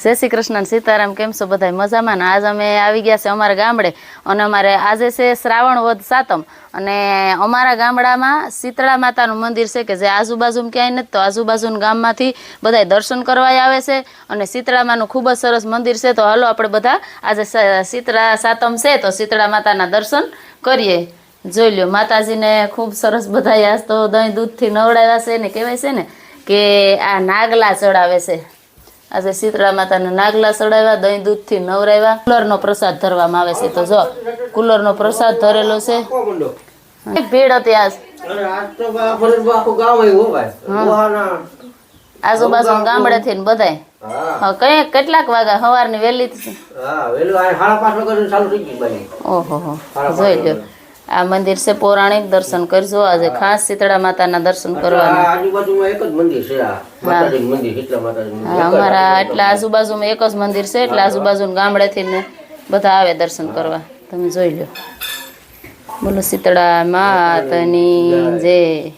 જય શ્રી કૃષ્ણ સીતારામ, કેમ છો બધા મજામાં ને? આજ અમે આવી ગયા છે અમારા ગામડે અને અમારે આજે છે શ્રાવણ વધ સાતમ અને અમારા ગામડામાં શીતળા માતાનું મંદિર છે કે જે આજુબાજુમાં ક્યાંય નથી, તો આજુબાજુના ગામમાંથી બધા દર્શન કરવા આવે છે અને શીતળામાનું ખૂબ જ સરસ મંદિર છે. તો હાલો આપણે બધા આજે શીતળા સાતમ છે, તો શીતળા માતાના દર્શન કરીએ. જોઈ લ્યો, માતાજીને ખૂબ સરસ બધા આજ તો દહીં દૂધથી નવડાવ્યા છે ને, કહેવાય છે ને કે આ નાગલા ચડાવે છે. આજે શીતળા માતાને નાગલા ચડાવ્યા દહીં દૂધથી નવરાવ્યા. કુલરનો પ્રસાદ ધરવામાં આવે છે. તો જો કુલરનો પ્રસાદ ધરેલો છે. ભીડ હતી આજ. આજુબાજુ બધાય. હા, હા કઈ કેટલાક વાગ્યા સવારની વહેલી. ઓહો જોઈ લ્યો. આ મંદિર છે પૌરાણિક દર્શન કરજો. આજે ખાસ શીતળા માતાના દર્શન. હા. અમારા એટલા આજુબાજુમાં એક જ મંદિર છે એટલે આજુબાજુના ગામડેથી ને બધા આવે દર્શન કરવા. તમે જોઈ લો. બોલો શીતળા માતની જય.